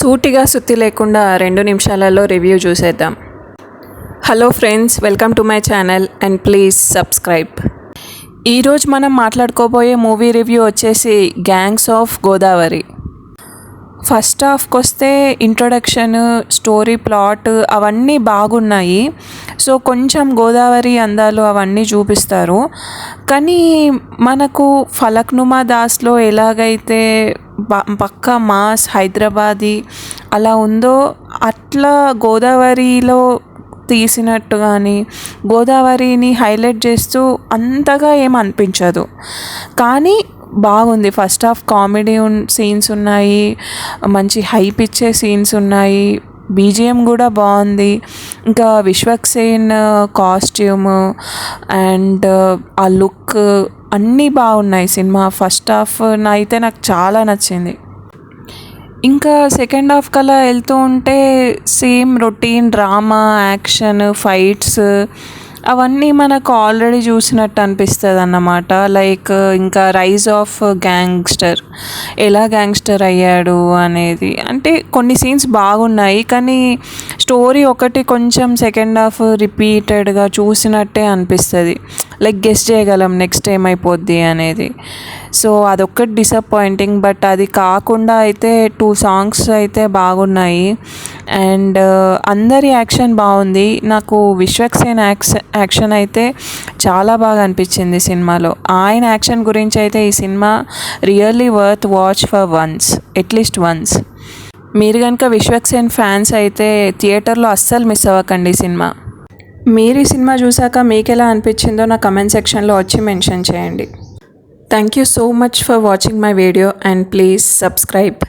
సూటిగా సుత్తి లేకుండా రెండు నిమిషాలలో రివ్యూ చూసేద్దాం. Hello friends welcome to my channel and please subscribe. ఈరోజు మనం మాట్లాడుకోబోయే మూవీ రివ్యూ వచ్చేసి గ్యాంగ్స్ ఆఫ్ గోదావరి. ఫస్ట్ హాఫ్కి వస్తే ఇంట్రొడక్షన్ స్టోరీ ప్లాట్ అవన్నీ బాగున్నాయి. సో కొంచెం గోదావరి అందాలు అవన్నీ చూపిస్తారు. కానీ మనకు ఫలక్నుమా దాస్లో ఎలాగైతే పక్క మాస్ హైదరాబాదీ అలా ఉందో అట్లా గోదావరిలో తీసినట్టు కానీ గోదావరిని హైలైట్ చేస్తూ అంతగా ఏం అనిపించదు. కానీ బాగుంది. ఫస్ట్ హాఫ్ కామెడీ సీన్స్ ఉన్నాయి. మంచి హైప్ ఇచ్చే సీన్స్ ఉన్నాయి. బీజిఎం కూడా బాగుంది. ఇంకా Vishwaksen costume uh, and uh, ఆ లుక్ అన్నీ బాగున్నాయి సినిమా. ఫస్ట్ హాఫ్ అయితే నాకు చాలా నచ్చింది. ఇంకా సెకండ్ హాఫ్ కల్లా వెళ్తూ ఉంటే same routine drama action fights అవన్నీ మనకు ఆల్రెడీ చూసినట్టు అనిపిస్తుంది అన్నమాట లైక్ ఇంకా రైజ్ ఆఫ్ గ్యాంగ్స్టర్ ఎలా గ్యాంగ్స్టర్ అయ్యాడు అనేది. అంటే కొన్ని సీన్స్ బాగున్నాయి కానీ స్టోరీ ఒకటి కొంచెం సెకండ్ హాఫ్ రిపీటెడ్గా చూసినట్టే అనిపిస్తుంది. లైక్ గెస్ట్ చేయగలం నెక్స్ట్ ఏమైపోద్ది అనేది. సో అదొక్కటి డిసప్పాయింటింగ్ బట్ అది కాకుండా అయితే టూ సాంగ్స్ అయితే బాగున్నాయి. అండ్ uh, అందరి యాక్షన్ బాగుంది. నాకు విశ్వక్సేన్ యాక్స్ యాక్షన్ అయితే చాలా బాగా అనిపించింది సినిమాలో. ఆయన యాక్షన్ గురించి అయితే ఈ cinema really worth watch for once at least once మీరు కనుక విశ్వక్సేన్ ఫ్యాన్స్ అయితే థియేటర్లో అస్సలు మిస్ అవ్వకండి ఈ సినిమా. మీరు ఈ సినిమా చూసాక మీకు ఎలా అనిపించిందో నా కమెంట్ సెక్షన్లో వచ్చి మెన్షన్ చేయండి. Thank you so much for watching my video and please subscribe